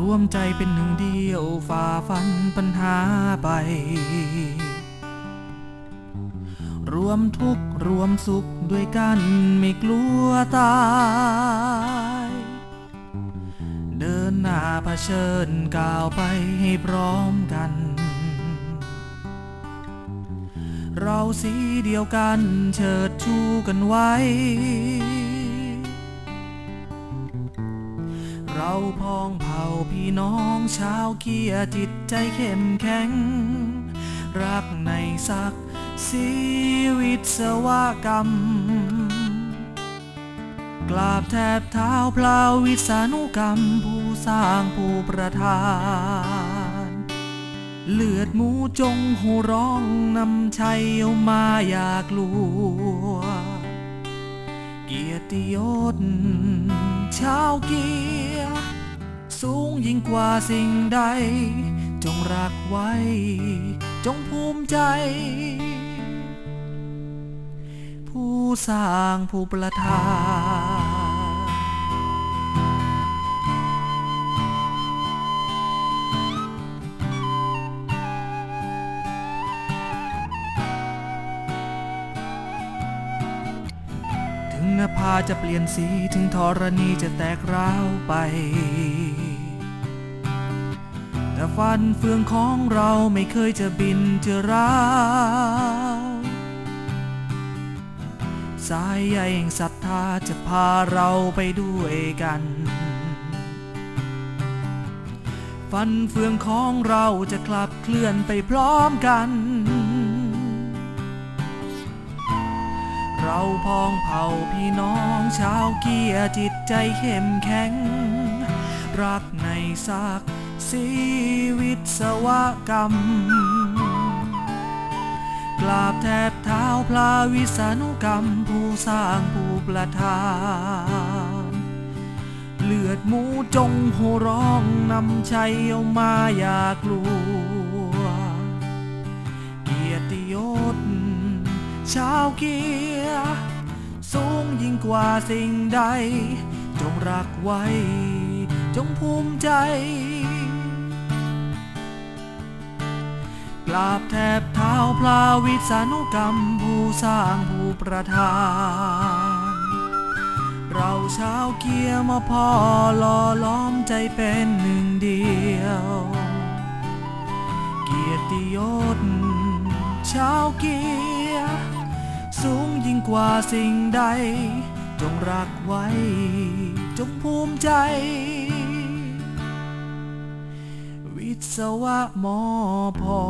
รวมใจเป็นหนึ่งเดียวฝ่าฟันปัญหาไป รวมทุกข์รวมสุขด้วยกันไม่กลัวตาย เดินหน้าเผชิญก้าวไปให้พร้อมกัน เราสีเดียวกันเชิดชูกันไว้าพ้องเผ่าพี่น้องชาวเกียร์จิตใจเข้มแข็ง รักในศักดิ์ศรีวิศวกรรม กราบแทบเท้าพลาวิสานุกรรม ผู้สร้างผู้ประทาน เลือดหมูจงหูร้องนำชัยเอามาอยากลัว เกียรติยศ ชาวเกียร์สูงยิ่งกว่าสิ่งใด จงรักไว้ จงภูมิใจ ผู้สร้างผู้ประทาน นภาจะเปลี่ยนสีถึงธรณีจะแตกร้าวไป แต่ฟันเฟืองของเราไม่เคยจะบินจะร้าวสายใยแห่งศรัทธาจะพาเราไปด้วยกัน ฟันเฟืองของเราจะคลับเคลื่อนไปพร้อมกัน เราพ้องเผ่าพี่น้องชาวเกียร์จิตใจเข้มแข็ง รักในศักดิ์ศรีวิศวกรรม กราบแทบเท้าพลาวิสานุกรรม ผู้สร้างผู้ประทานเลือดหมูจงโหร้องนำชัยเอามาอย่ากลัว เกียรติยศ ชาวเกียร์สูงยิ่งกว่าสิ่งใด จงรักไว้ จงภูมิใจ กราบแทบเท้าพลาวิสานุกรรมผู้สร้างผู้ประทาน เราชาวเกียร์มาพอหล่อล้อมใจเป็นหนึ่งเดียว เกียรติยศชาวเกียร์ สูงยิ่งกว่าสิ่งใด จงรักไว้ จงภูมิใจ วิศวะมอพอ